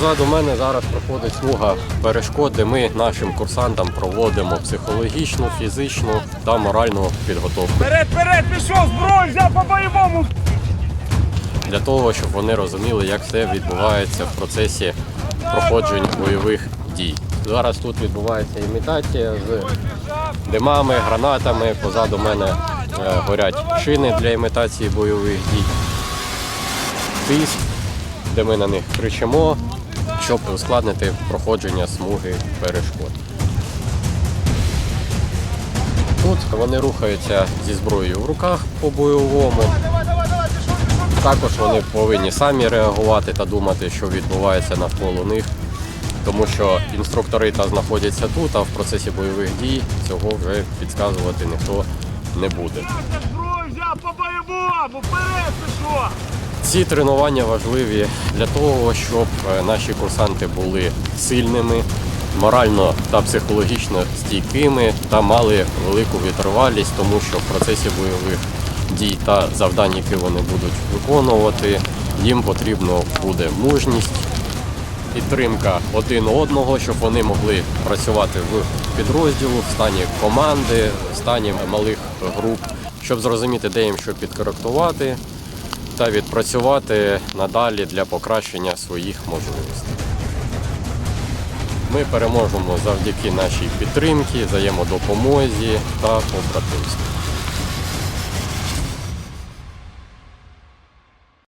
Позаду мене зараз проходить смуга перешкод, де ми нашим курсантам проводимо психологічну, фізичну та моральну підготовку Вперед, вперед, пішов, зброю взяв по бойовому. для того, щоб вони розуміли, як все відбувається в процесі проходження бойових дій. Зараз тут відбувається імітація з димами, гранатами. Позаду мене е, горять шини для імітації бойових дій. Тиск, де ми на них кричимо, щоб ускладнити проходження смуги перешкод. Тут вони рухаються зі зброєю в руках по бойовому. Також вони повинні самі реагувати та думати, що відбувається навколо них, тому що інструктори та знаходяться тут, а в процесі бойових дій цього вже підказувати ніхто не буде. Зброю взяв по бойовому, вперед, пішов. Ці тренування важливі для того, щоб е, наші курсанти були сильними, морально та психологічно стійкими та мали велику витривалість, тому що в процесі бойових дій та завдань, які вони будуть виконувати, їм потрібно буде мужність, підтримка один одного, щоб вони могли працювати в підрозділу, в стані команди, в стані малих груп, щоб зрозуміти, де їм що підкоректувати та відпрацювати надалі для покращення своїх можливостей. Ми переможемо завдяки нашій підтримці, взаємодопомозі та побратимству.